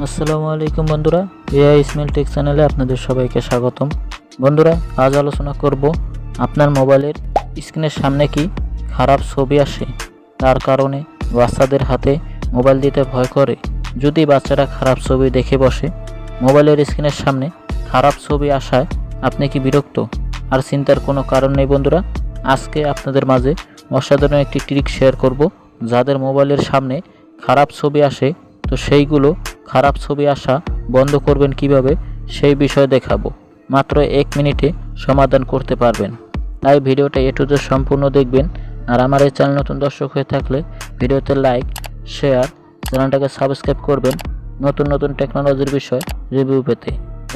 আসসালামু আলাইকুম বন্ধুরা এআই ইসমাইল টেক চ্যানেলে আপনাদের সবাইকে স্বাগতম। বন্ধুরা, আজ আলোচনা করব আপনার মোবাইলের স্ক্রিনের সামনে কি খারাপ ছবি আসে, তার কারণে বাচ্চাদের হাতে মোবাইল দিতে ভয় করে। যদি বাচ্চারা খারাপ ছবি দেখে বসে, মোবাইলের স্ক্রিনের সামনে খারাপ ছবি আসায় আপনি কি বিরক্ত? আর চিন্তার কোনো কারণ নেই বন্ধুরা, আজকে আপনাদের মাঝে অসাধারণ একটি ট্রিক শেয়ার করব, যাদের মোবাইলের সামনে খারাপ ছবি আসে, তো সেইগুলো খারাপ ছবি আসা বন্ধ করবেন কীভাবে, সেই বিষয়ে দেখাবো। মাত্র এক মিনিটে সমাধান করতে পারবেন। তাই ভিডিওটা এ টু জেড সম্পূর্ণ দেখবেন। আর আমার এই চ্যানেল নতুন দর্শক হয়ে থাকলে ভিডিওতে লাইক, শেয়ার, চ্যানেলটাকে সাবস্ক্রাইব করবেন নতুন নতুন টেকনোলজির বিষয় রিভিউ পেতে।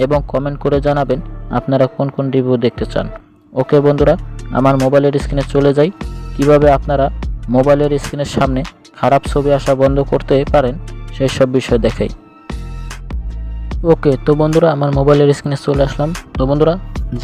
এবং কমেন্ট করে জানাবেন আপনারা কোন কোন রিভিউ দেখতে চান। ওকে বন্ধুরা, আমার মোবাইলের স্ক্রিনে চলে যাই। কীভাবে আপনারা মোবাইলের স্ক্রিনের সামনে খারাপ ছবি আসা বন্ধ করতে পারেন, সেই সব বিষয় দেখাই। ওকে, তো বন্ধুরা আমার মোবাইলের স্ক্রিনে চলে আসলাম। তো বন্ধুরা,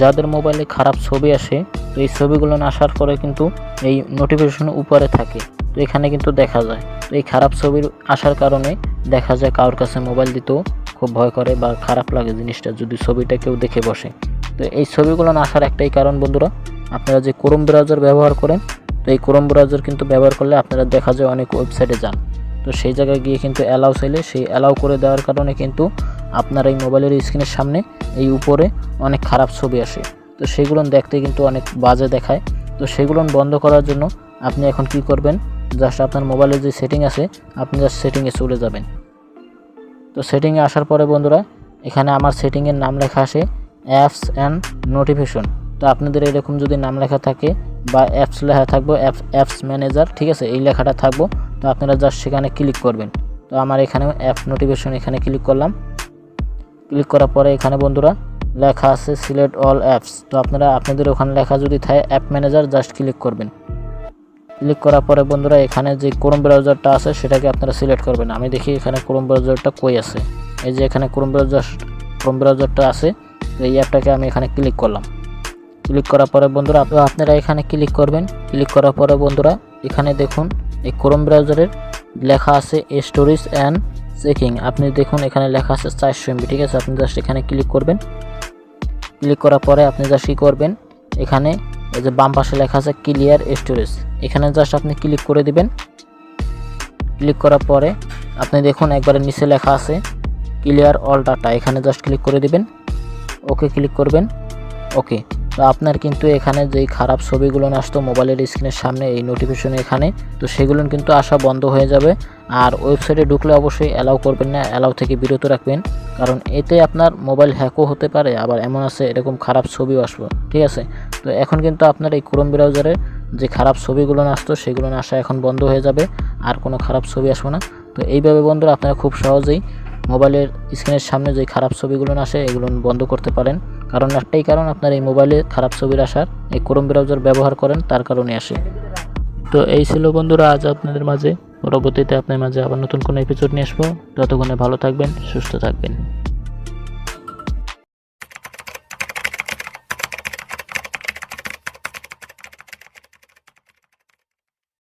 যাদের মোবাইলে খারাপ ছবি আসে তো এই ছবিগুলো আসার পরে কিন্তু এই নোটিফিকেশন উপরে থাকে। তো এখানে কিন্তু দেখা যায়। তো এই খারাপ ছবির আসার কারণে দেখা যায় কারোর কাছে মোবাইল দিতেও খুব ভয় করে বা খারাপ লাগে জিনিসটা যদি ছবিটা কেউ দেখে বসে। তো এই ছবিগুলো আসার একটাই কারণ বন্ধুরা, আপনারা যে ক্রোম ব্রাউজার ব্যবহার করেন, তো এই ক্রোম ব্রাউজার কিন্তু ব্যবহার করলে আপনারা দেখা যায় অনেক ওয়েবসাইটে যান। তো সেই জায়গায় গিয়ে কিন্তু অ্যালাউ চাইলে সেই অ্যালাউ করে দেওয়ার কারণে কিন্তু আপনার এই মোবাইলের স্ক্রিনের সামনে এই উপরে অনেক খারাপ ছবি আসে। তো সেগুলো দেখতে কিন্তু অনেক বাজে দেখায়। তো সেগুলো বন্ধ করার জন্য আপনি এখন কি করবেন? জাস্ট আপনার মোবাইলের যে সেটিং আছে, আপনি জাস্ট সেটিংয়ে চলে যাবেন। তো সেটিংয়ে আসার পরে বন্ধুরা, এখানে আমার সেটিংয়ের নাম লেখা আসে অ্যাপস অ্যান্ড নোটিফিকেশন তো আপনাদের এরকম যদি নাম লেখা থাকে বা অ্যাপস লেখা থাকব অ্যাপস অ্যাপস ম্যানেজার ঠিক আছে? এই লেখাটা থাকব। তো আপনারা জাস্ট সেখানে ক্লিক করবেন। তো আমার এখানে অ্যাপ নোটিফিকেশন এখানে ক্লিক করলাম। ক্লিক করার পরে এখানে বন্ধুরা লেখা আছে সিলেক্ট অল অ্যাপস। তো আপনারা, আপনাদের ওখানে লেখা যদি থাকে অ্যাপ ম্যানেজার, জাস্ট ক্লিক করবেন। ক্লিক করার পরে বন্ধুরা এখানে যে ক্রোম ব্রাউজারটা আছে সেটাকে আপনারা সিলেক্ট করবেন। আমি দেখি এখানে ক্রোম ব্রাউজারটা কই আছে। এই যে এখানে ক্রোম ব্রাউজার ক্রোম ব্রাউজারটা আছে এই অ্যাপটাকে আমি এখানে ক্লিক করলাম। ক্লিক করার পরে বন্ধুরা আপনারা এখানে ক্লিক করবেন। ক্লিক করার পরে বন্ধুরা, এখানে দেখুন, এই ক্রোম ব্রাউজারের লেখা আছে স্টোরেজ অ্যান্ড চেকিং আপনি দেখুন, এখানে লেখা আছে চারশো এমবি ঠিক আছে? আপনি জাস্ট এখানে ক্লিক করবেন। ক্লিক করার পরে আপনি জাস্ট কী করবেন? এখানে এই যে বাম পাশে লেখা আছে ক্লিয়ার স্টোরেজ এখানে জাস্ট আপনি ক্লিক করে দিবেন। ক্লিক করার পরে আপনি দেখুন, একবারে নিচে লেখা আছে ক্লিয়ার অল ডাটা এখানে জাস্ট ক্লিক করে দিবেন। ওকে ক্লিক করবেন। ওকে তো আপনার কিন্তু এখানে যেই খারাপ ছবিগুলো আসতো মোবাইলের স্ক্রিনের সামনে, এই নোটিফিকেশন এখানে, তো সেগুলো কিন্তু আসা বন্ধ হয়ে যাবে। আর ওয়েবসাইটে ঢুকলে অবশ্যই অ্যালাউ করবেন না অ্যালাউ থেকে বিরত রাখবেন। কারণ এতে আপনার মোবাইল হ্যাকও হতে পারে, আবার এমন আছে এরকম খারাপ ছবিও আসবে, ঠিক আছে? তো এখন কিন্তু আপনার এই ক্রোম ব্রাউজারে যে খারাপ ছবিগুলো আসতো, সেগুলো আসা এখন বন্ধ হয়ে যাবে, আর কোনো খারাপ ছবি আসবে না। তো এইভাবে বন্ধুরা আপনারা খুব সহজেই মোবাইলের স্ক্রিনের সামনে যে খারাপ ছবিগুলো আসে, এগুলো বন্ধ করতে পারেন। কারণ একটাই কারণ, আপনার এই মোবাইলে খারাপ ছবির আসার, এই ক্রোম ব্রাউজার ব্যবহার করেন, তার কারণে আসে। তো এই ছিল বন্ধুরা, আজ আপনাদের মাঝে। পরবর্তীতে আপনার মাঝে আবার নতুন কোনো এপিসোড নিয়ে আসব। ততক্ষণে ভালো থাকবেন, সুস্থ থাকবেন।